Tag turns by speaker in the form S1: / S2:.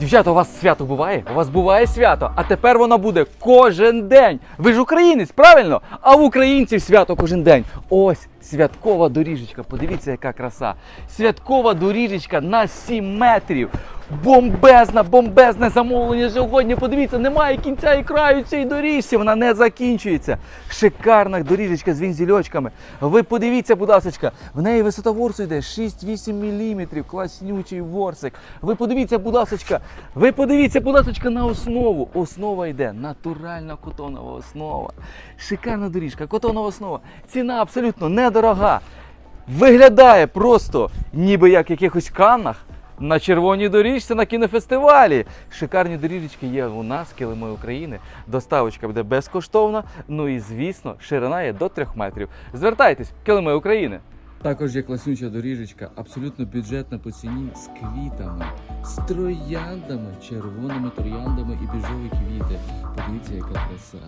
S1: Дівчата, у вас свято буває? У вас буває свято, а тепер воно буде кожен день. Ви ж українець, правильно? А в українців свято кожен день. Ось святкова доріжечка. Подивіться, яка краса. Святкова доріжечка на 7 метрів. Бомбезна, бомбезне замовлення сьогодні. Подивіться, немає кінця і краю цієї доріжці. Вона не закінчується. Шикарна доріжечка з вінзельочками. Ви подивіться, будь ласка, в неї висота ворсу йде 6-8 мм. Класнючий ворсик. Ви подивіться, будь ласка, ви подивіться, будь ласка, на основу. Основа йде натуральна котонова основа. Шикарна доріжка, котонова основа. Ціна абсолютно недорога. Виглядає просто ніби як в якихось каннах. На червоній доріжці на кінофестивалі. Шикарні доріжечки є у нас, килими України. Доставочка буде безкоштовна. Ну і звісно, ширина є до 3 метрів. Звертайтесь, килими України. Також є класнюча доріжечка, абсолютно бюджетна по ціні з квітами, з трояндами, червоними трояндами і біжові квіти. Подивіться, яка краса.